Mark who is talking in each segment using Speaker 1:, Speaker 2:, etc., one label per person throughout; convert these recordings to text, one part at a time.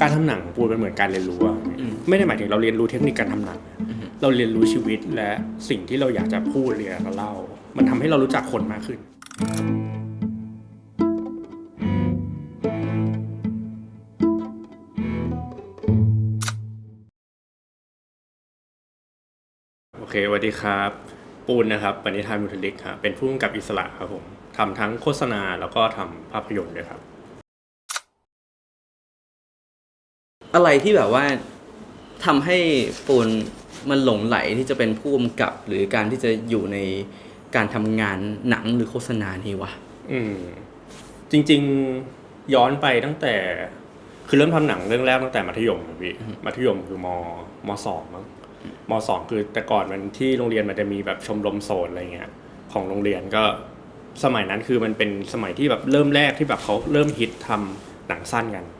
Speaker 1: การทำหนังของปูนมันเหมือนการเรียนรู้อะ
Speaker 2: อืม
Speaker 1: ไม่ได้หมายถึงเราเรียนรู้เทคนิคการทำหนัง เราเรียนรู้ชีวิตและสิ่งที่เราอยากจะพูดเรียนกับเล่า มันทำให้เรารู้จักคนมากขึ้น โอเคสวัสดีครับ ปูนนะครับปณิธานมุทลิกครับเป็นผู้กำกับอิสระครับผมทำทั้งโฆษณาแล้วก็ทำภาพยนตร์ด้วยครับ
Speaker 2: อะไรที่แบบว่าทำให้ปูนมันหลงไหลที่จะเป็นผู้กำกับหรือการที่จะอยู่ในการทำงานหนังหรือโฆษณานี่วะ
Speaker 1: อืม จริง ๆย้อนไปตั้งแต่ คือเริ่มทำหนังเรื่องแรกตั้งแต่มัธยมอะพี่มัธยมคือมมสองมั้งมสองคือแต่ก่อนมันที่โรงเรียนมันจะมีแบบชมรมโซนอะไรเงี้ย ของโรงเรียนก็สมัยนั้นคือมันเป็นสมัยที่แบบเริ่มแรกที่แบบเขาเริ่มฮิตทำหนังสั้นกัน
Speaker 2: อืม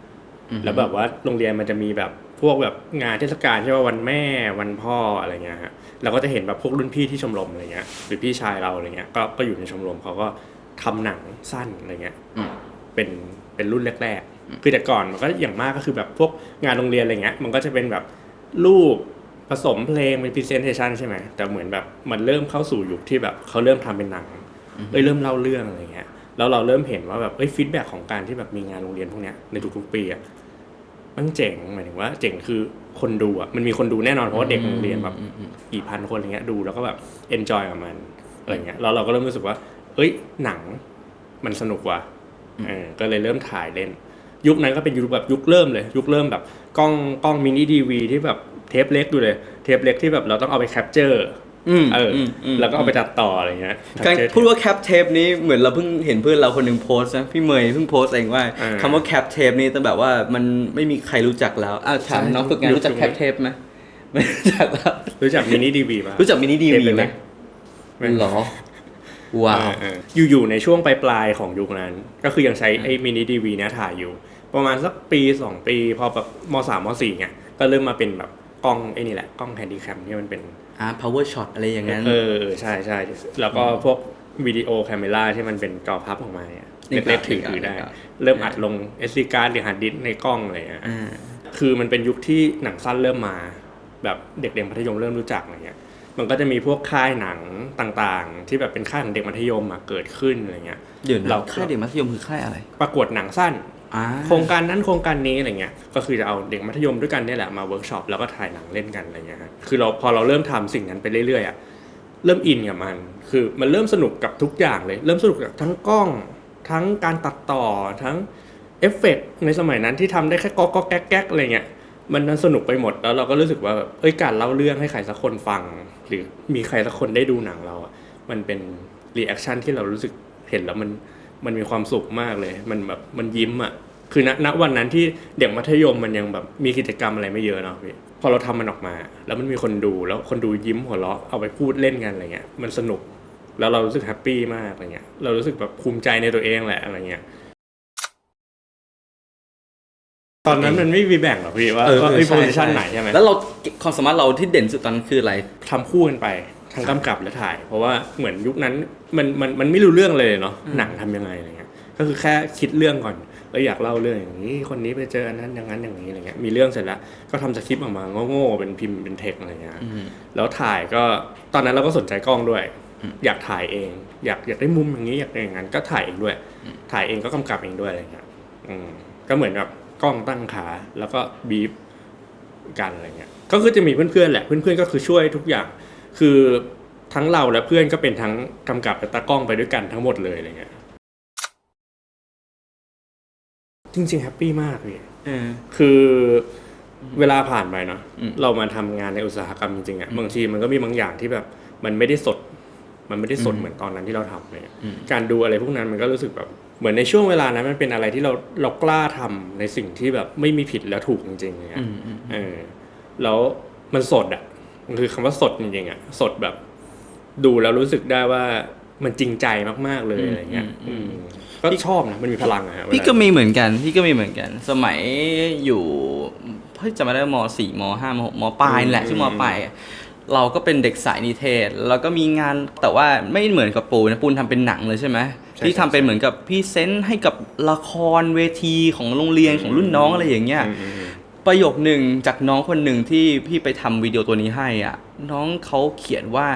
Speaker 1: แล้วแบบว่าโรงเรียนมันจะมีแบบพวกแบบงานเทศกาลใช่ป่ะวันแม่วันพ่ออะไรเงี้ยฮะเราก็จะเห็นแบบพวกรุ่นพี่ที่ชมรมอะไรเงี้ยหรือพี่ชายเราอะไรเงี้ยก็ก็อยู่ในชมรมเขาก็ทำหนังสั้นอะไรเงี้ย
Speaker 2: อืม
Speaker 1: เป็นเป็นรุ่นแรกๆคือแต่ก่อนมันก็อย่างมากก็คือแบบพวกงานโรงเรียนอะไรเงี้ย มันก็จะเป็นแบบรูปผสมเพลงเป็นพรีเซนเทชันใช่ไหมแต่เหมือนแบบมันเริ่มเข้าสู่ยุคที่แบบเขาเริ่มทำเป็นหนังเอ้ยเริ่มเล่าเรื่องอะไรเงี้ยแล้วเราเริ่มเห็นว่าแบบเอ้ยฟีดแบ็ของการที่แบบมีงานโรงเรียนพวกเนี้ยในทุกๆปีอะ มันเจ๋งหมายถึงว่าเจ๋งคือคนดูอะมันมีคนดูแน่นอนเพราะว่าเด็กโรงเรียนแบบ
Speaker 2: อืมอืม
Speaker 1: กี่พันคนอะไรเงี้ยดูแล้วก็แบบเอนจอยกับมันอะไรเงี้ยแล้วเราก็เริ่มรู้สึกว่า เอ้ยหนังมันสนุกว่ะเออก็เลยเริ่มถ่ายเล่น ยุคนั้นก็เป็นยุคแบบยุคเริ่มเลย ยุคเริ่มแบบกล้องกล้องมินิดีวีที่แบบเทปเล็กดูเลย เทปเล็กที่แบบเราต้องเอาไปแคปเจอร์
Speaker 2: อืม
Speaker 1: เอออ
Speaker 2: มม
Speaker 1: แล้วก็เอาไปตัดต่ออะไรเงี้ย
Speaker 2: การ
Speaker 1: capture
Speaker 2: พูดว่าแคปเทปนี้เหมือนเราเพิ่งเห็นเพื่อนเราคนหนึ่งโพสต์นะพี่เมย์เพิ่งโพสต์เองว่า
Speaker 1: อ่า
Speaker 2: คำว่าแคปเทปนี้แต่แบบว่ามันไม่มีใครรู้จักแล้วอ้าวถาม
Speaker 1: ใช่
Speaker 2: น้องฝึกงาน
Speaker 1: ยุค
Speaker 2: รู้จัก
Speaker 1: นี้
Speaker 2: แคปเทปไหมไม่รู้จักแล้ว
Speaker 1: รู้จักมินิดีวีป่ะ
Speaker 2: รู้จักมินิดี
Speaker 1: เทป
Speaker 2: วีไหม
Speaker 1: เล็กไม่
Speaker 2: หรอว้าว
Speaker 1: เออเอออยู่ๆในช่วงปลายๆของยุคนั้น ก็คือยังใช้ไอ้มินิดีวีเนี้ยถ่ายอยู่ ประมาณสักปีสองปี พอแบบมสามมสี่เนี่ยก็เริ่มมาเป็นแบบกล้องไอ้นี่แหละ กล้องแฮนดี้แคมที่มันเป็น
Speaker 2: อ่า power shot อะไรอย่างนั้น
Speaker 1: เออเออใช่ใช่แล้วก็พวกวิดีโอแคมเมราที่มันเป็นจอพับออกมาเนี่ย
Speaker 2: นี่
Speaker 1: เล็ก
Speaker 2: ครับ
Speaker 1: ๆถือถือได้
Speaker 2: นี่ครับ
Speaker 1: เริ่มอัดลง SD card หรือฮาร์ดดิสก์ในกล้องอะไรเงี้ย
Speaker 2: อ่า
Speaker 1: คือมันเป็นยุคที่หนังสั้นเริ่มมา แบบเด็กเรียนมัธยมเริ่มรู้จักอะไรเงี้ยมันก็จะมีพวกค่ายหนังต่างๆ ที่แบบเป็นค่ายของเด็กมัธยมอะเกิดขึ้นอะไรเงี้ย
Speaker 2: เดี๋ยวนะ
Speaker 1: เรา
Speaker 2: ค่ายเด็กมัธยมคือค่ายอะไร
Speaker 1: ประกวดหนังสั้น
Speaker 2: อ่า
Speaker 1: โครงการนั้นโครงการนี้อะไรเงี้ย ก็คือจะเอาเด็กมัธยมด้วยกันเนี่ยแหละมาเวิร์กช็อปแล้วก็ถ่ายหนังเล่นกันอะไรเงี้ยคือเราพอเราเริ่มทำสิ่งนั้นไปเรื่อยๆอะเริ่มอินกับมัน คือมันเริ่มสนุกกับทุกอย่างเลย เริ่มสนุกกับทั้งกล้อง ทั้งการตัดต่อทั้งเอฟเฟกต์ในสมัยนั้นที่ทำได้แค่ก๊อกก๊อกแก๊กแก๊กอะไรเงี้ยมันนั้นสนุกไปหมดแล้วเราก็รู้สึกว่าแบบเอ้ยการเล่าเรื่องให้ใครสักคนฟัง หรือมีใครสักคนได้ดูหนังเราอะมันเป็นรีแอคชั่นที่เรารู้สึกเห็นแล้วมัน มันมีความสุขมากเลย มันแบบมันยิ้มอะคือณณวันนั้นที่เด็กมัธยมมันยังแบบมีกิจกรรมอะไรไม่เยอะเนาะพี่พอเราทำมันออกมา แล้วมันมีคนดูแล้วคนดูยิ้มหัวเราะเอาไปพูดเล่นกันอะไรเงี้ยมันสนุก แล้วเรารู้สึกแฮปปี้มากอะไรเงี้ยเรารู้สึกแบบภูมิใจในตัวเองแหละอะไรเงี้ยตอนนั้นมันไม่มีแบ่งหรอกพี่ว่า
Speaker 2: เออ
Speaker 1: ว่า
Speaker 2: เออ
Speaker 1: ไอ้โพ
Speaker 2: ใช่
Speaker 1: ซิชัน
Speaker 2: ใช่
Speaker 1: ไหนใช่ไหม
Speaker 2: แล้วเราความสามารถเราที่เด่นสุดตอนนั้นคืออะไร
Speaker 1: ทำคู่กันไป ทั้งกำกับและถ่าย เพราะว่าเหมือนยุคนั้นมันมันมันไม่รู้เรื่องเลยเนาะ
Speaker 2: อืม
Speaker 1: หนังทำยังไงอะไรเงี้ยก็คือแค่คิดเรื่องก่อนแล้วอยากเล่าเรื่องอย่างนี้คนนี้ไปเจออันนั้นอย่างนั้นอย่างนี้อะไรเงี้ยมีเรื่องเสร็จแล้วก็ทำสคริปต์ออกมาโง่ๆเป็นพิมพ์เป็นเทคอะไรเงี้ย
Speaker 2: อืม
Speaker 1: แล้วถ่ายก็ตอนนั้นเราก็สนใจกล้องด้วย
Speaker 2: อืม
Speaker 1: อยากถ่ายเอง อยากอยากได้มุมอย่างนี้อยากได้อย่างนั้นก็ถ่ายเองด้วย ถ่ายเองก็กำกับเองด้วยอะไรเงี้ยอืมก็เหมือนกับกล้องตั้งขาแล้วก็บีบกันอะไรเงี้ยก็คือจะมีเพื่อนๆแหละเพื่อนๆก็คือช่วยทุกอย่าง คือทั้งเราและเพื่อนก็เป็นทั้งกำกับและตากล้องไปด้วยกันทั้งหมดเลยอะไรเงี้ยจริงๆแฮปปี้มากพี่
Speaker 2: เออ
Speaker 1: คือเวลาผ่านไปเนาะ
Speaker 2: อืม
Speaker 1: เรามาทำงานในอุตสาหกรรมจริงๆอะบางทีมันก็มีบางอย่างที่แบบ มันไม่ได้สด มันไม่ได้สด
Speaker 2: อืม
Speaker 1: เหมือนตอนนั้นที่เราทำเลย
Speaker 2: อืม
Speaker 1: การดูอะไรพวกนั้นมันก็รู้สึกแบบเหมือนในช่วงเวลานั้นมันเป็นอะไรที่เราเรากล้าทำในสิ่งที่แบบไม่มีผิดและถูกจริงๆอย่างเงี้
Speaker 2: อื
Speaker 1: ย
Speaker 2: มอืม
Speaker 1: เออแล้วมันสดอะมัน คือคำว่าสดจริงๆอะสดแบบ ดูแล้วรู้สึกได้ว่ามันจริงใจมากๆเลยอะไรเงี้ยอืมก็ชอบนะมันมีพลังอะฮะเวลา
Speaker 2: พี่ก็มีเหมือนกันพี่ก็มีเหมือนกัน สมัยอยู่เฮ้ยจำไม่ได้มสี่มห้ามหกมปลายนี่แหละ
Speaker 1: อืม
Speaker 2: ช่วงมปลายอะเราก็เป็นเด็กสายนิเทศ แล้วก็มีงานแต่ว่าไม่เหมือนกับปูนะปูนทำเป็นหนังเลยใช่ไหม
Speaker 1: ช่
Speaker 2: ที่ทำเป็นเหมือนกับพรี่เซนต์ให้กับละครเวทีของโรงเรียนของรุ่นน้องอะไรอย่างเงี้ย
Speaker 1: อืมอืมอืม
Speaker 2: ประโยคหนึ่งจากน้องคนหนึ่งที่พี่ไปทำวิดีโอตัวนี้ให้อะ น้องเขาเขียนว่า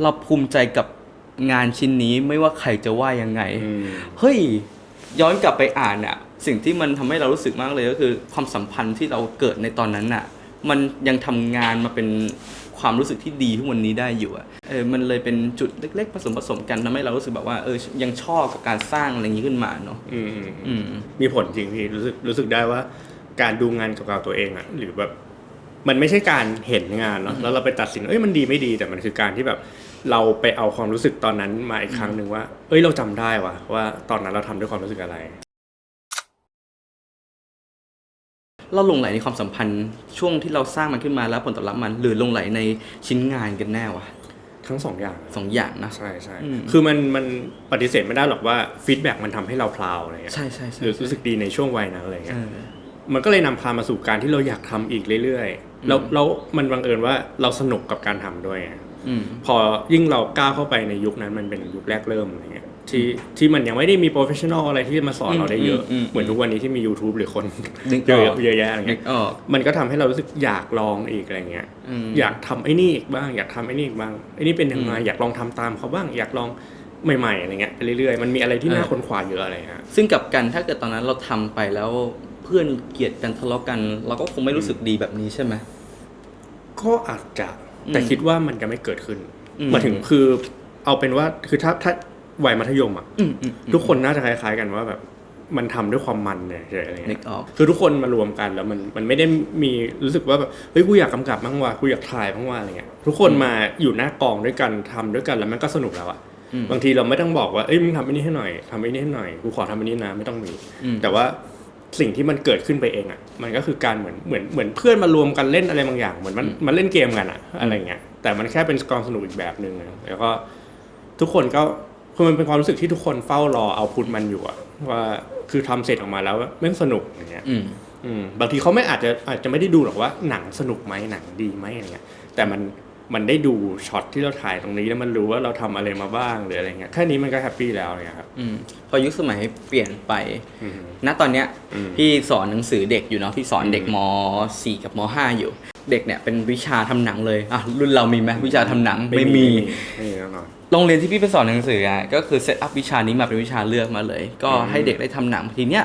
Speaker 2: เราภูมิใจกับงานชิ้นนี้ไม่ว่าใครจะว่ายังไง
Speaker 1: อืม
Speaker 2: เฮ้ย ย้อนกลับไปอ่านอะ สิ่งที่มันทำให้เรารู้สึกมากเลยก็คือ ความสัมพันธ์ที่เราเกิดในตอนนั้นอะ มันยังทำงานมาเป็นความรู้สึกที่ดีทุกวันนี้ได้อยู่อะเออมันเลยเป็นจุดเล็ก ๆ ผสมผสมกันทำให้เรารู้สึกแบบว่าเออยังชอบกับการสร้างอะไรอย่างนี้ขึ้นมาเนาะ
Speaker 1: อืมอืม อื
Speaker 2: อื
Speaker 1: ม
Speaker 2: ม
Speaker 1: มีผลจริงพี่รู้สึกรู้สึกได้ว่า การดูงานเก่าๆตัวเองอะหรือแบบมันไม่ใช่การเห็นงานเนาะแล้วเราไปตัดสินเอ้ยมันดีไม่ดีแต่มันคือการที่แบบเราไปเอาความรู้สึกตอนนั้นมาอีกครั้งหนึ่งว่า เอ้ยเราจำได้ว่ะว่าตอนนั้นเราทำด้วยความรู้สึกอะไร
Speaker 2: เราหลงไหลในความสัมพันธ์ช่วงที่เราสร้างมันขึ้นมาแล้วผลตอบรับมันหรือหลงไหลในชิ้นงานกันแน่วะ
Speaker 1: ทั้งสองอย่าง
Speaker 2: สองอย่างนะ
Speaker 1: ใช่ใช่
Speaker 2: อืม
Speaker 1: คือมันมันปฏิเสธไม่ได้หรอกว่าฟีดแบ็กมันทำให้เราพลาวอะไรเงี้ย
Speaker 2: ใช่ใช่ใช่
Speaker 1: หรือรู้สึกดีในช่วงวัยนั้นอะไรเงี้
Speaker 2: เอยอ
Speaker 1: มันก็เลยนำพามาสู่การที่เราอยากทำอีกเรื่อยๆแล้วแล้วมันบังเอิญว่าเราสนุกกับการทำด้วยไง
Speaker 2: อืม
Speaker 1: พอยิ่งเราก้าวเข้าไปในยุคนั้นมันเป็นยุคแรกเริ่มอะไรเงี้ยที่ที่มันยังไม่ได้มีโปรเฟชชั่นอลอะไรที่มาสอนเราได้เยอะ
Speaker 2: อืมอืม
Speaker 1: เหมือนทุกวันนี้ที่มี YouTube หรือคน
Speaker 2: นึก
Speaker 1: เย
Speaker 2: อ
Speaker 1: อะ
Speaker 2: อก
Speaker 1: เยอะแยะอะไร
Speaker 2: นึ
Speaker 1: เงี้
Speaker 2: ก
Speaker 1: ย
Speaker 2: ออก
Speaker 1: มันก็ทำให้เรารู้สึกอยากลองอีกอะไรเงี้ย
Speaker 2: อืม
Speaker 1: อยากทำไอ้นี่อีกบ้าง อยากทำไอ้นี่อีกบ้างไอ้นี่เป็นยังไงอยากลองทำตามเขาบ้าง อยากลองใหม่ๆอะไรเงี้ยไปเรื่อยๆมันมีอะไรที่น่า
Speaker 2: เออ
Speaker 1: ค้นคว้าเยอะอะไรฮะ
Speaker 2: ซึ่งกลับกันถ้าเกิดตอนนั้นเราทำไปแล้ว เพื่อนเกลียดกันทะเลาะกัน เราก็คงไม่รู้สึกดีแบบนี้ใช่ไหม
Speaker 1: ก็อาจจะ
Speaker 2: อืม
Speaker 1: แต่คิดว่ามันจะไม่เกิดขึ้น
Speaker 2: อืม
Speaker 1: หมายถึงคือ เอาเป็นว่าคือถ้าถ้าวัยมัธยมอะ
Speaker 2: อืมอืม
Speaker 1: ทุกคนน่าจะคล้ายๆกันว่าแบบมันทำด้วยความมันเนี่ยเฉยๆอะไร
Speaker 2: นึ
Speaker 1: เงี้
Speaker 2: ก
Speaker 1: ย
Speaker 2: ออก
Speaker 1: คือทุกคนมารวมกันแล้วมันมันไม่ได้มีรู้สึกว่าแบบเฮ้ยกูอยากกำกับบ้างว่ะกูอยากถ่ายบ้างว่ะอะไรเงี้ยทุกคนมาอยู่หน้ากองด้วยกันทำด้วยกันแล้วมันก็สนุกแล้วอะ
Speaker 2: อืม
Speaker 1: บางทีเราไม่ต้องบอกว่าเอ้ยมึงทำอันนี้ให้หน่อยทำอันนี้ให้หน่อยกูขอทำอันนี้นะไม่ต้องมี
Speaker 2: อืม
Speaker 1: แต่ว่า สิ่งที่มันเกิดขึ้นไปเองอะมันก็คือการเหมือนเหมือนเหมือนเพื่อนมารวมกันเล่นอะไรบางอย่างเหมือนมันมันเล่นเกมกันอะอะไรเงี้ยแต่มันแค่เป็นกองสนุกอีกแบบหนึ่งอะแล้วก็ทุกคนก็คือมันเป็นความรู้สึกที่ทุกคนเฝ้ารอเอาพุทมันอยู่อะว่าคือทำเสร็จออกมาแล้วแม่งสนุกอย่างเงี้ย
Speaker 2: อืม
Speaker 1: อืมบางทีเขาไม่อาจจะอาจจะไม่ได้ดูหรอกว่าหนังสนุกไหมหนังดีไหมอะไรเงี้ยแต่มัน มันได้ดูช็อตที่เราถ่ายตรงนี้แล้วมันรู้ว่าเราทำอะไรมาบ้างหรืออะไรเงี้ยแค่นี้มันก็แฮปปี้แล้วเนี่ยครับ
Speaker 2: อืมพอยุคสมัยเปลี่ยนไป
Speaker 1: อืม
Speaker 2: ณตอนเนี้ย
Speaker 1: อืม
Speaker 2: พี่สอนหนังสือเด็กอยู่เนาะพี่สอนเด็ก
Speaker 1: อืม
Speaker 2: ม .4 กับม .5 อยู่ เด็กเนี่ยเป็นวิชาทำหนังเลยอะรุ่นเรามีไหมวิชาทำหนังไม่มี
Speaker 1: ไม่มีแน่นอน
Speaker 2: โรงเรียนที่พี่ไปสอนหนังสืออะก็คือเซตอัพวิชานี้มาเป็นวิชาเลือกมาเลย ก็
Speaker 1: อืม
Speaker 2: ให้เด็กได้ทำหนังทีเนี้ย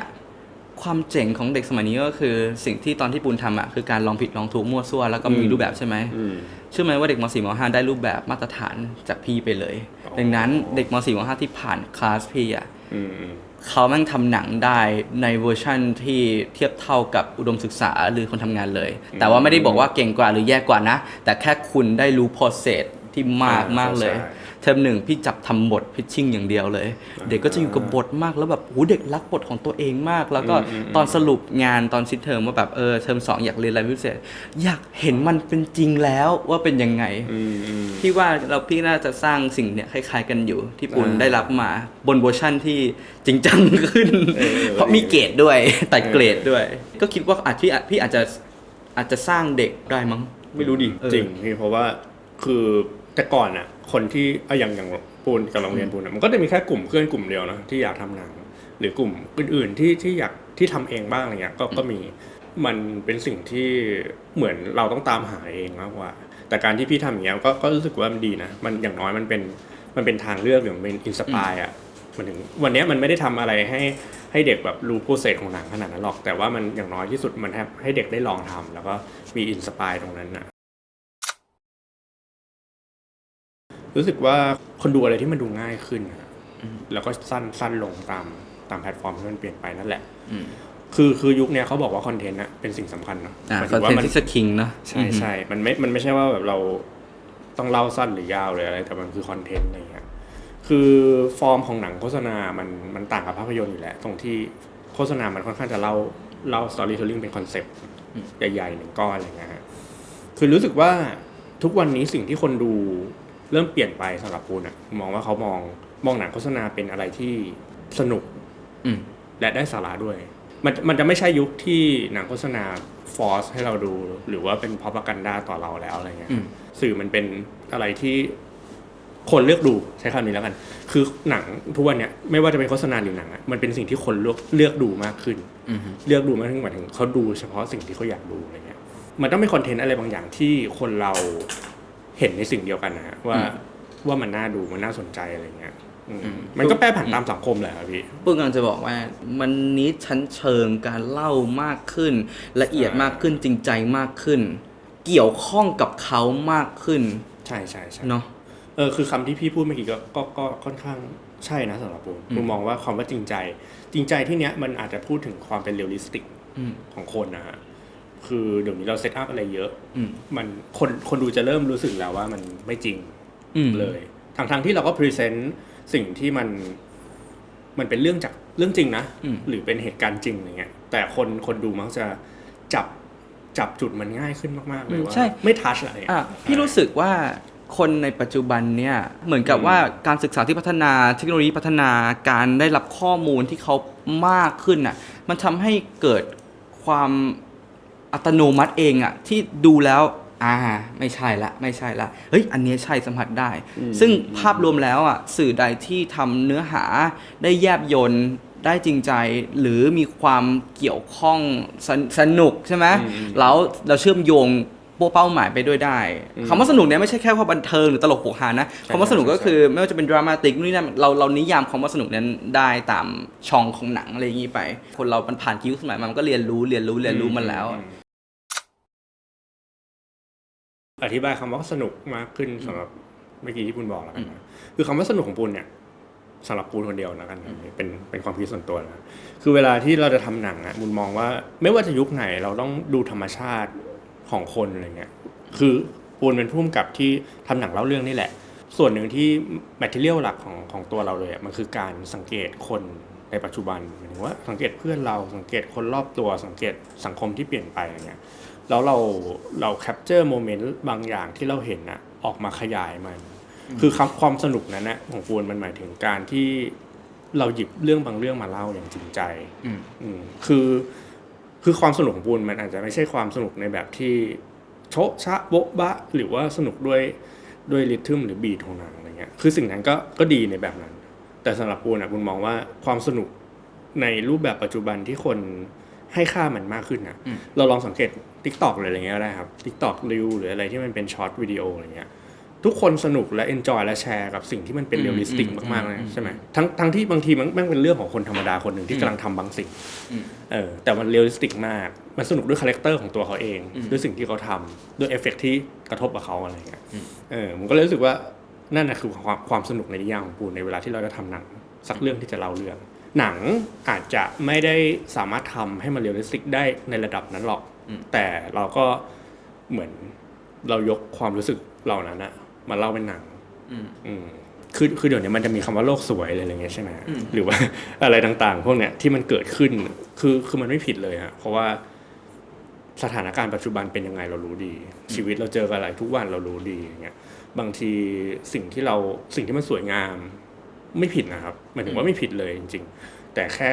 Speaker 2: ความเจ๋งของเด็กสมัยนี้ก็คือสิ่งที่ตอนที่ปูนทำอะคือการลองผิดลองถูกมั่วซั่วแล้วก็มีรูปแบบใช่ไหม
Speaker 1: อืม
Speaker 2: เชื่อไหมว่าเด็กม .4 ม .5 ได้รูปแบบมาตรฐานจากพี่ไปเลย
Speaker 1: อ๋อ
Speaker 2: ดังนั้นเด็กม .4 ม .5 ที่ผ่านคลาสพี่อะ
Speaker 1: อืมอืม
Speaker 2: เขาแม่งทำหนังได้ในเวอร์ชั่นที่เทียบเท่ากับอุดมศึกษาหรือคนทำงานเลย แต่ว่าไม่ได้บอกว่าเก่งกว่าหรือแย่กว่านะ แต่แค่คุณได้รู้ process ที่มากมากเลย
Speaker 1: ใช่
Speaker 2: เทอมหนึ่งพี่จับทำบทพิชชิ่งอย่างเดียวเลย เด็กก็จะอยู่กับบทมากแล้วแบบโหเด็กรักบทของตัวเองมาก แล้วก็
Speaker 1: อืมอืม
Speaker 2: ตอนสรุปงานตอนซิดเทอมว่าแบบเออเทอมสองอยากเรียนอะไรพิเศษ อยากเห็นมันเป็นจริงแล้วว่าเป็นยังไง
Speaker 1: อืมอืม
Speaker 2: พี่ว่าเราพี่น่าจะสร้างสิ่งเนี้ยคล้าย ๆ กันอยู่ที่ปุณ
Speaker 1: อ่า
Speaker 2: ได้รับมาบนเวอร์ชั่นที่จริงจังขึ้น
Speaker 1: เออ
Speaker 2: เพราะมีเกรดด้วยแต่
Speaker 1: เออ
Speaker 2: เกรดด้วย ก็คิดว่าอาจพี่อาจพี่อาจจะอาจจะสร้างเด็กได้มั้งไม่รู้ดิเออ
Speaker 1: จริงพี่เพราะว่าคือแต่ก่อนอะ คนที่เอาอย่างอย่างปูนกับโรงเรียนปูนอะมันก็จะมีแค่กลุ่มเพื่อนกลุ่มเดียวนะที่อยากทำหนัง หรือกลุ่มอื่นๆที่ที่อยากที่ทำเองบ้างอะไรเงี้ยก็ก็มีมันเป็นสิ่งที่เหมือนเราต้องตามหาเองมากกว่า แต่การที่พี่ทำอย่างเงี้ยก็ก็รู้สึกว่ามันดีนะมันอย่างน้อยมันเป็นมันเป็นทางเลือกหรือมันเป็นอินสปายอะมันถึงวันเนี้ยมันไม่ได้ทำอะไรให้ให้เด็กแบบรู้โปรเซสของหนังขนาดนั้นหรอก แต่ว่ามันอย่างน้อยที่สุดมันให้ให้เด็กได้ลองทำแล้วก็มีอินสปายตรงนั้นนะ รู้สึกว่าคนดูอะไรที่มันดูง่ายขึ้นอะแล้วก็สั้นสั้นลงตามตามแพลตฟอร์มที่มันเปลี่ยนไปนั่นแหละ
Speaker 2: อืม
Speaker 1: คือคือยุคเนี้ยเขาบอกว่าคอนเทนต์อะเป็นสิ่งสำคัญเนอะ
Speaker 2: อ่า
Speaker 1: หมาย
Speaker 2: ค
Speaker 1: ถึ
Speaker 2: อน
Speaker 1: งว่า
Speaker 2: เทน
Speaker 1: มัน
Speaker 2: ต์ที่สคิงเนอะ
Speaker 1: ใช่ใช่มันไม่มันไม่ใช่ว่าแบบเราต้องเล่าสั้นหรือยาวเลยอะไร แต่มันคือคอนเทนต์อะไรเงี้ยคือฟอร์มของหนังโฆษณา มันมันต่างกับภาพยนตร์อยู่แล้วตรงที่โฆษณา มันค่อนข้างจะเล่าเล่าสตอรี่เทลลิ่งเป็นคอนเซปต์ใหญ่ๆหนึ่งก้อนอะไรเงี้ยฮะคือรู้สึกว่าทุกวันนี้สิ่งที่คนดู เริ่มเปลี่ยนไปสำหรับปูนอะมองว่าเขามองมองหนังโฆษณาเป็นอะไรที่สนุก
Speaker 2: อืม
Speaker 1: และได้สาระด้วย มันมันจะไม่ใช่ยุคที่หนังโฆษณาฟอร์สให้เราดู หรือว่าเป็นพอปกันดาต่อเราแล้วอะไรเงี้ย
Speaker 2: อืม
Speaker 1: สื่อมันเป็นอะไรที่คนเลือกดูใช้คำนี้แล้วกัน คือหนังทุกวันเนี้ยไม่ว่าจะเป็นโฆษณาหรือหนังอะมันเป็นสิ่งที่คนเลือกเลือกดูมากขึ้น
Speaker 2: อืม
Speaker 1: เลือกดูมากขึ้นหมายถึงเขาดูเฉพาะสิ่งที่เขาอยากดูอะไรเงี้ยมันต้องเป็นคอนเทนต์อะไรบางอย่างที่คนเรา เห็นในสิ่งเดียวกันนะฮะว่าว่ามันน่าดูมันน่าสนใจอะไรเงี้ยอืมมันก็แปรผันตามสังคมแหละครับพี่
Speaker 2: ปุ้งกำลังจะบอกว่ามันนิดชั้นเชิงการเล่ามากขึ้น ละเอียดมากขึ้นจริงใจมากขึ้น เกี่ยวข้องกับเขามากขึ้น
Speaker 1: ใช่ใช่ใช่
Speaker 2: เนาะ
Speaker 1: เออคือคำที่พี่พูดเมื่อกี้ก็ก็ก็ค่อนข้างใช่นะสำหรับผม
Speaker 2: อืม
Speaker 1: ผมมองว่าความว่าจริงใจ จริงใจที่เนี้ยมันอาจจะพูดถึงความเป็นเรียลลิสติก
Speaker 2: อืม
Speaker 1: ของคนนะฮะ คือเดี๋ยวนี้เราเซตอัพอะไรเยอะ
Speaker 2: อืม
Speaker 1: มันคนคนดูจะเริ่มรู้สึกแล้วว่ามันไม่จริง
Speaker 2: อืม
Speaker 1: เลยทางทางที่เราก็พรีเซนต์สิ่งที่มัน มันเป็นเรื่องจากเรื่องจริงนะ
Speaker 2: อืม
Speaker 1: หรือเป็นเหตุการณ์จริงอะไรเงี้ย แต่คนคนดูมักจะจับจับจุดมันง่ายขึ้นมากๆเลยว่า
Speaker 2: ใช่
Speaker 1: ไม่ทัชอะไร
Speaker 2: อะพี่รู้สึกว่าคนในปัจจุบันเนี่ยเหมือนกับว่าการศึกษาที่พัฒนาเทคโนโลยีพัฒนาการได้รับข้อมูลที่เขามากขึ้นอะมันทำให้เกิดความ อัตโนมัติเองอะที่ดูแล้วอ่าไม่ใช่ละไม่ใช่ละเฮ้ยอันเนี้ยใช่สัมผัสได้ ซึ่งภาพรวมแล้วอะสื่อใดที่ทำเนื้อหาได้แยบยนต์ได้จริงใจหรือมีความเกี่ยวข้องสนสนุกใช่ไหม
Speaker 1: อืม
Speaker 2: แล้วเราเชื่อมโยง พวกเป้าหมายไปด้วยได้
Speaker 1: อืม
Speaker 2: คำว่าสนุกเนี่ยไม่ใช่แค่ว่าบันเทิงหรือตลกโปกฮานะ
Speaker 1: ใช่
Speaker 2: คำว่าสนุกก็
Speaker 1: ใช่
Speaker 2: คือไม่ว่าจะเป็นดรามาติกนู่นนี่นั่นเราเรานิยามคำว่าสนุกนั้นได้ตามช่องของหนังอะไรอย่างนี้ไป คนเรามันผ่านคิวสมัยมามันก็เรียนรู้เรียนรู้เรียนรู้มันแล้ว
Speaker 1: อืมอธิบายคำว่าสนุกมากขึ้นสำหรับเมื่อกี้ที่ปุณบอกแล้วกันนะคือคำว่าสนุกของปุณเนี่ยสำหรับปูนคนเดียวนะกันเป็นเป็นความคิดส่วนตัวนะคือเวลาที่เราจะทำหนังอะมุนมองว่าไม่ว่าจะยุคไหนเราต้องดูธรรมชาติ ของคนอะไรเงี้ยคือปูนเป็นผู้กำกับที่ทำหนังเล่าเรื่องนี่แหละ ส่วนหนึ่งที่แมทเทียลหลักของของตัวเราเลยอะมันคือการสังเกตคนในปัจจุบันหมายถึงว่าสังเกตเพื่อนเราสังเกตคนรอบตัวสังเกตสังคมที่เปลี่ยนไปอะไรเงี้ยแล้วเราเราแคปเจอร์โมเมนต์บางอย่างที่เราเห็นนะออกมาขยายมัน คือคำความสนุกนั้นนะของปูนมันหมายถึงการที่เราหยิบเรื่องบางเรื่องมาเล่าอย่างจริงใจ
Speaker 2: อืม
Speaker 1: อืมคือ คือความสนุกของปูนมันอาจจะไม่ใช่ความสนุกในแบบที่โชะชะโบ๊ะบะ หรือว่าสนุกด้วยด้วยริทึมหรือบีทของหนังอะไรเงี้ยคือสิ่งนั้นก็ก็ดีในแบบนั้น แต่สำหรับปูนอะปูนมองว่าความสนุกในรูปแบบปัจจุบันที่คนให้ค่ามันมากขึ้นนะ
Speaker 2: อืม
Speaker 1: เราลองสังเกต Tik t o อกหรืออะไรเงี้ยก็ได้ครับ Tik t o อกรีวหรืออะไรที่มันเป็นช็อตวิดีโออะไรเงี้ย ทุกคนสนุกและเอนจอยและแชร์กับสิ่งที่มันเป็น
Speaker 2: อืม
Speaker 1: เรียลลิสติก
Speaker 2: อืม
Speaker 1: มากๆเลย
Speaker 2: อืม
Speaker 1: ใช่ไหมทั้งทั้งที่บางทีมันแม่งเป็นเรื่องของคนธรรมดาคนหนึ่งที่กำลังทำบางสิ่ง
Speaker 2: อืม
Speaker 1: เออแต่มันเรียลลิสติกมาก มันสนุกด้วยคาแรคเตอร์ของตัวเขาเอง
Speaker 2: อืม
Speaker 1: ด้วยสิ่งที่เขาทำด้วยเอฟเฟกต์ที่กระทบกับเขาอะไรเงี้ย
Speaker 2: อืม
Speaker 1: เออผมก็เลยรู้สึกว่านั่นนะคือความความสนุกในนิยามของปูนในเวลาที่เราจะทำหนังสักเรื่องที่จะเล่าเรื่อง หนังอาจจะไม่ได้สามารถทำให้มันเรียลลิสติกได้ในระดับนั้นหรอก
Speaker 2: อืม
Speaker 1: แต่เราก็เหมือนเรายกความรู้สึกเหล่านั้นอะ มาเล่าเป็นหนัง
Speaker 2: อืม
Speaker 1: อืมคือคือเดี๋ยวนี้มันจะมีคำว่าโลกสวยอะไรอย่างเงี้ยใช่ไหม
Speaker 2: อืม
Speaker 1: หรือว่าอะไรต่างๆ พวกเนี้ยที่มันเกิดขึ้นคือคือมันไม่ผิดเลยฮะเพราะว่าสถานการณ์ปัจจุบันเป็นยังไงเรารู้ดี ชีวิตเราเจอกับอะไรทุกวันเรารู้ดีอย่างเงี้ยบางทีสิ่งที่เราสิ่งที่มันสวยงาม ไม่ผิดนะครับหมายถึงว่าไม่ผิดเลยจริง ๆ แต่แค่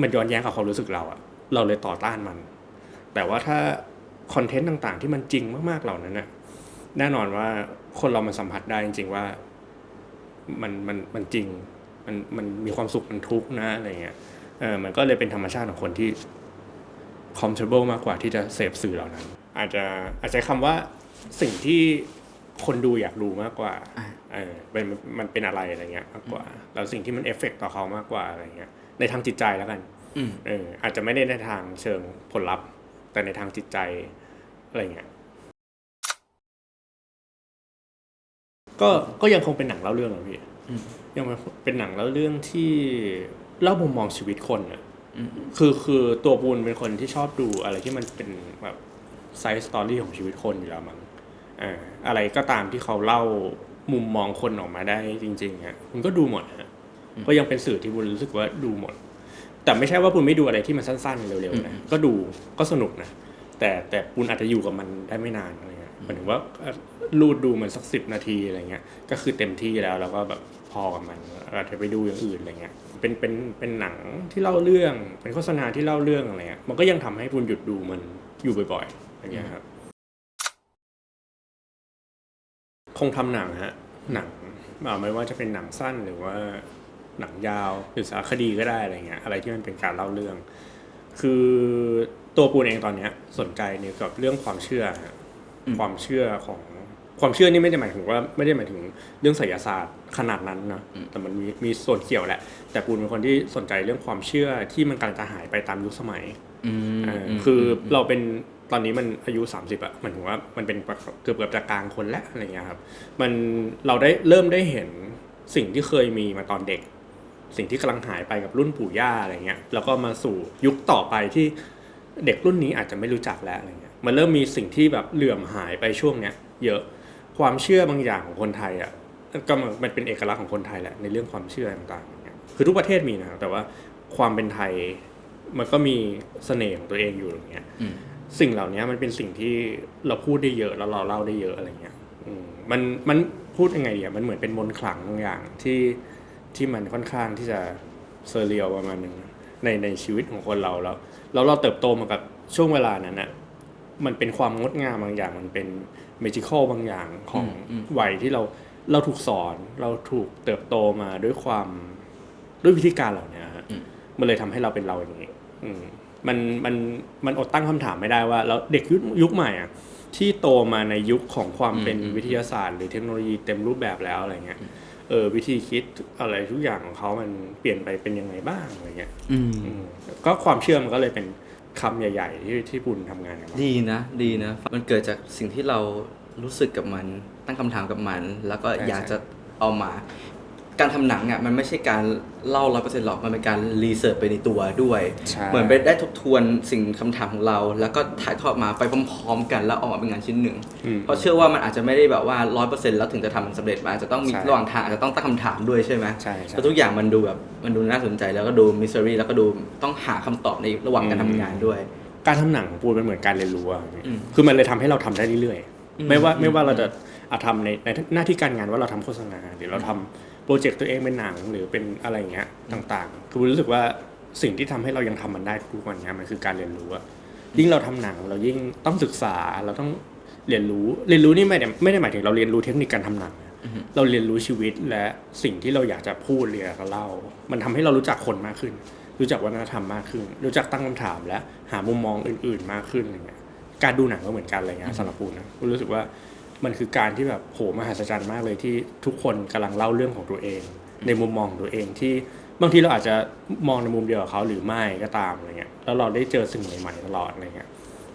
Speaker 1: มันย้อนแย้งกับความรู้สึกเราอะเราเลยต่อต้านมัน แต่ว่าถ้าคอนเทนต์ต่างๆ ที่มันจริงมากๆเหล่านั้นน่ะแน่นอนว่า คนเรามันสัมผัสได้จริง ๆ ว่า มันมันมันจริง มันมันมีความสุขมันทุกข์นะอะไรเงี้ยเออมันก็เลยเป็นธรรมชาติของคนที่ comfortable มากกว่าที่จะเสพสื่อเหล่านั้น อาจจะอาจจะใช้คำว่าสิ่งที่คนดูอยากดูมากกว่า
Speaker 2: อ่า
Speaker 1: เออเป็นมันเป็นอะไรอะไรเงี้ยมากกว่าแล้วสิ่งที่มันเอฟเฟกต่อเขามากกว่าอะไรเงี้ยในทางจิตใจแล้วกัน
Speaker 2: อืม
Speaker 1: เอออาจจะไม่ได้ในทางเชิงผลลัพธ์ แต่ในทางจิตใจอะไรเงี้ย ก็ก็ยังคงเป็นหนังเล่าเรื่องเหรอพี่
Speaker 2: อืม
Speaker 1: ยังเป็นหนังเล่าเรื่องที่เล่ามุมมองชีวิตคนอะ
Speaker 2: อืม
Speaker 1: คือคือตัวปูนเป็นคนที่ชอบดูอะไรที่มันเป็นแบบไซส์สตอรี่ของชีวิตคนอยู่แล้วมั้งอ่าอะไรก็ตามที่เขาเล่ามุมมองคนออกมาได้จริงๆฮะมันก็ดูหมดฮะก็ยังเป็นสื่อที่บุญรู้สึกว่าดูหมด แต่ไม่ใช่ว่าปุณไม่ดูอะไรที่มันสั้นๆ เร็วๆนะก็ดูก็สนุกนะแต่แต่ปุณอาจจะอยู่กับมันได้ไม่นานอะไรเงี้ยหมายถึงว่าเอ่อ ลูดดูมันสักสิบนาทีอะไรเงี้ย ก็คือเต็มที่แล้วแล้วก็แบบพอกับมันอาจะไปดูอย่างอื่นอะไรเงี้ย เป็นเป็นเป็นหนังที่เล่าเรื่อง เป็นโฆษณาที่เล่าเรื่องอะไรเงี้ย มันก็ยังทำให้ปุณหยุดดูมันอยู่บ่อยๆอย่างเงี้ยครับ คงทำหนังฮะ หนังไม่ว่าจะเป็นหนังสั้นหรือว่าหนังยาวหรือสารคดีก็ได้อะไรเงี้ย อะไรที่มันเป็นการเล่าเรื่อง คือตัวปูนเองตอนเนี้ย สนใจในกับเรื่องความเชื่อ ความเชื่อของ ความเชื่อนี่ไม่ได้หมายถึงว่าไม่ได้หมายถึงเรื่องไสยศาสตร์ขนาดนั้นนะแต่มันมีมีส่วนเกี่ยวแหละ แต่ปูนเป็นคนที่สนใจเรื่องความเชื่อที่มันกำลังจะหายไปตามยุคสมัย
Speaker 2: อืม
Speaker 1: เอออ
Speaker 2: ม
Speaker 1: คืออ
Speaker 2: ม
Speaker 1: เราเป็นตอนนี้มันอายุ 30อะหมันถึงว่ามันเป็นเกือบเกือบจะกลางคนแล้วอะไรเงี้ยครับ มันเราได้เริ่มได้เห็นสิ่งที่เคยมีมาตอนเด็ก สิ่งที่กำลังหายไปกับรุ่นปู่ย่าอะไรเงี้ยแล้วก็มาสู่ยุคต่อไปที่เด็กรุ่นนี้อาจจะไม่รู้จักแล้วอะไรเงี้ยมันเริ่มมีสิ่งที่แบบเหลื่อมหายไปช่วงเนี้ยเยอะ ความเชื่อบางอย่างของคนไทยอะก็มันมันเป็นเอกลักษณ์ของคนไทยแหละในเรื่องความเชื่อต่างๆอย่างเงี้ยคือทุกประเทศมีนะครับแต่ว่าความเป็นไทยมันก็มีเสน่ห์ของตัวเองอยู่อย่างเงี้ย
Speaker 2: อืม
Speaker 1: สิ่งเหล่านี้มันเป็นสิ่งที่เราพูดได้เยอะแล้วเราเล่าได้เยอะอะไรเงี้ยอืมมันมันพูดยังไงดีอะมันเหมือนเป็นมนต์ขลังบางอย่างที่ที่มันค่อนข้างที่จะเซอร์เรียลประมาณหนึ่งในในชีวิตของคนเราแล้วแล้วเราเติบโตมากับช่วงเวลานั้นอะ มันเป็นความงดงามบางอย่าง มันเป็นเมจิคอลบางอย่างของ
Speaker 2: อืม
Speaker 1: วัยที่เราเราถูกสอนเราถูกเติบโตมาด้วยความด้วยวิธีการเหล่านี้ฮะ
Speaker 2: อืม
Speaker 1: มันเลยทำให้เราเป็นเราอย่างนี้อืมมันมันมันอดตั้งคำถามไม่ได้ว่าแล้วเด็กยุคยุคใหม่อะที่โตมาในยุคของความเป็น
Speaker 2: อืม
Speaker 1: วิทยาศาสตร์ หรือเทคโนโลยีเต็มรูปแบบแล้วอะไรเงี้ยเออวิธีคิดอะไรทุกอย่างของเขามันเปลี่ยนไปเป็นยังไงบ้างอะไรเงี้ย
Speaker 2: อืม
Speaker 1: อืมก็ความเชื่อมันก็เลยเป็น คำใหญ่ ๆ ที่ที่ปุณทำงานกันมา
Speaker 2: ดีนะ ดีนะ มันเกิดจากสิ่งที่เรารู้สึกกับมัน ตั้งคำถามกับมัน แล้วก็
Speaker 1: ใช่
Speaker 2: อยาก
Speaker 1: ใช่
Speaker 2: จะเอามา การทำหนังอะมันไม่ใช่การเล่าร้อยเปอร์เซ็นต์หรอกมันเป็นการรีเสิร์ชไปในตัวด้วย
Speaker 1: ใช่
Speaker 2: เหมือนไปได้ทบทวนสิ่งคำถามของเรา แล้วก็ถ่ายทอดมาไปพร้อมๆกันแล้วออกมาเป็นงานชิ้นหนึ่ง
Speaker 1: อืม
Speaker 2: เพราะเชื่อว่ามันอาจจะไม่ได้แบบว่าร้อยเปอร์เซ็นต์แล้วถึงจะทำมันสำเร็จมันอาจจะต้องมี
Speaker 1: ใช่
Speaker 2: ระหว่างทางอาจจะต้องตั้งคำถามด้วยใช่ไหม
Speaker 1: ใช่ใช่
Speaker 2: แล้วทุกอย่างมันดูแบบมันดูน่าสนใจแล้วก็ดูมิสซิรี่แล้วก็ดูต้องหาคำตอบในระหว่างการทำงานด้วย
Speaker 1: การทำหนังของปูนมันเหมือนการเรียนรู้อะ
Speaker 2: อืม
Speaker 1: คือมันเลยทำให้เราทำได้เรื่อย
Speaker 2: อืม
Speaker 1: ๆ ไม่ว่า
Speaker 2: อืม
Speaker 1: ไม่ว่าเราจะอาทำในในหน้าที่การงานว่าเราทำโฆษณาหรือเราทำ โปรเจกต์ตัวเองเป็นหนังหรือเป็นอะไรอย่างเงี้ยต่างๆ คือรู้สึกว่าสิ่งที่ทำให้เรายังทำมันได้ทุกวันเนี้ยมันคือการเรียนรู้อะยิ่งเราทำหนังเรายิ่งต้องศึกษาเราต้องเรียนรู้เรียนรู้นี่ไม่ได้ไม่ได้หมายถึงเราเรียนรู้เทคนิคการทำหนัง เราเรียนรู้ชีวิตและสิ่งที่เราอยากจะพูดเรียกเล่า มันทำให้เรารู้จักคนมากขึ้น รู้จักวัฒนธรรมมากขึ้น รู้จักตั้งคำถามและหามุมมองอื่น ๆ มากขึ้นอะไรเงี้ยการดูหนังก็เหมือนกันอะไรเงี้ยสำหรับปูนะปูรู้สึกว่า มันคือการที่แบบโหมหัศจรรย์มากเลยที่ทุกคนกำลังเล่าเรื่องของตัวเอง ในมุมมองของตัวเองที่บางทีเราอาจจะมองในมุมเดียวกับเขาหรือไม่ก็ตามอะไรเงี้ยแล้วเราได้เจอสิ่งใหม่ๆตลอดอะไรเงี้ย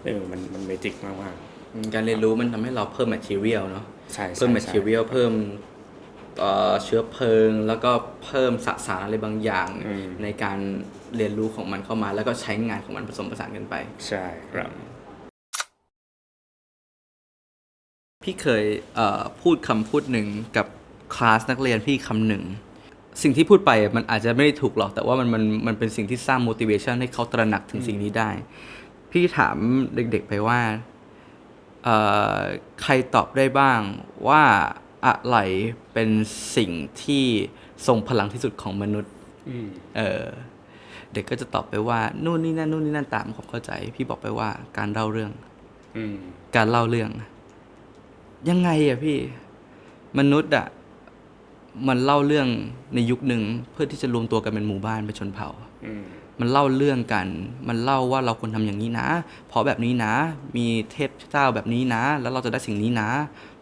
Speaker 1: เออมันมันเมจิกมาก
Speaker 2: อืมการเรียนรู้มันทำให้เราเพิ่ม material เนาะ
Speaker 1: ๆใช่ใช่
Speaker 2: เพิ่ม
Speaker 1: ใช่
Speaker 2: material เพิ่มเอ่อเชื้อเพลิงแล้วก็เพิ่มสสารอะไรบางอย่าง
Speaker 1: อืม
Speaker 2: ในการเรียนรู้ของมันเข้ามา แล้วก็ใช้งานของมันผสมผสานกันไป
Speaker 1: ใช่ครับ
Speaker 2: พี่เคยเอ่อพูดคำพูดหนึ่งกับคลาสนักเรียนพี่คำหนึ่ง สิ่งที่พูดไปอะมันอาจจะไม่ได้ถูกหรอก แต่ว่ามันมันมันเป็นสิ่งที่สร้าง motivation ให้เขาตระหนักถึงสิ่งนี้ได้ พี่ถามเด็กๆไปว่าเอ่อใครตอบได้บ้างว่าอะไรเป็นสิ่งที่ทรงพลังที่สุดของมนุษย์
Speaker 1: อืม
Speaker 2: เออเด็กก็จะตอบไปว่านู่นนี่นั่นนู่นนี่นั่นตามความเข้าใจ พี่บอกไปว่าการเล่าเรื่อง
Speaker 1: อืม
Speaker 2: การเล่าเรื่อง ยังไงอะพี่ มนุษย์อะมันเล่าเรื่องในยุคหนึ่งเพื่อที่จะรวมตัวกันเป็นหมู่บ้านเป็นชนเผ่า
Speaker 1: อืม
Speaker 2: มันเล่าเรื่องกัน มันเล่าว่าเราควรทำอย่างนี้นะ เพราะแบบนี้นะ มีเทพเจ้าแบบนี้นะ แล้วเราจะได้สิ่งนี้นะ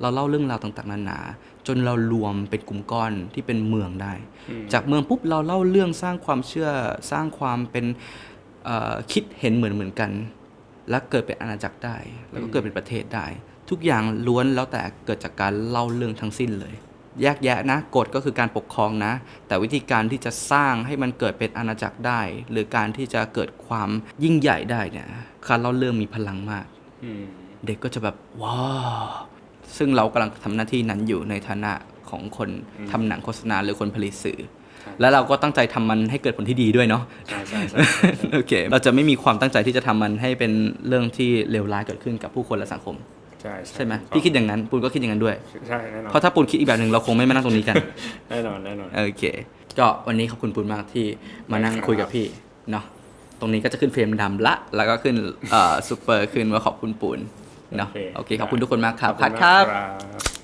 Speaker 2: เราเล่าเรื่องราวต่างๆนานา จนเรารวมเป็นกลุ่มก้อนที่เป็นเมืองได้
Speaker 1: อืม
Speaker 2: จากเมืองปุ๊บเราเล่าเรื่องสร้างความเชื่อสร้างความเป็นเอ่อคิดเห็นเหมือนเหมือนกัน และเกิดเป็นอาณาจักรได้ แล้วก็เกิดเป็นประเทศได้ ทุกอย่างล้วนแล้วแต่เกิดจากการเล่าเรื่องทั้งสิ้นเลย แยกแยะนะกฎก็คือการปกครองนะ แต่วิธีการที่จะสร้างให้มันเกิดเป็นอาณาจักรได้ หรือการที่จะเกิดความยิ่งใหญ่ได้เนี่ยการเล่าเรื่องมีพลังมาก
Speaker 1: อืม
Speaker 2: เด็กก็จะแบบว้าวซึ่งเรากำลังทำหน้าที่นั้นอยู่ในฐานะของคนทำหนังโฆษณาหรือคนผลิตสื่อแล้วเราก็ตั้งใจทำมันให้เกิดผลที่ดีด้วยเนาะ
Speaker 1: ใช่ใช่ใช่
Speaker 2: โอเค เราจะไม่มีความตั้งใจที่จะทำมันให้เป็นเรื่องที่เลวร้ายเกิดขึ้นกับผู้คนและสังคม
Speaker 1: ใช่
Speaker 2: ใช่ไหมพี่คิดอย่างนั้นปูนก็คิดอย่างนั้นด้วย
Speaker 1: ใช่แน่นอน
Speaker 2: เพราะถ้าปูนคิดอีกแบบหนึ่งเราคงไม่มานั่งตรงนี้กัน
Speaker 1: แน่นอนแน่นอน
Speaker 2: โอเค ก็วันนี้ขอบคุณปูนมากที่มานั่งคุยกับพี่เนาะตรงนี้ก็จะขึ้นเฟรมดำละ แล้วก็ขึ้นเอ่อซูเปอร์ขึ้นว่าขอบคุณปูนเนาะโอเคขอบคุณทุกคนมากครับ
Speaker 1: ข
Speaker 2: พั
Speaker 1: อ
Speaker 2: ด
Speaker 1: ณ
Speaker 2: ครับ
Speaker 1: ครับ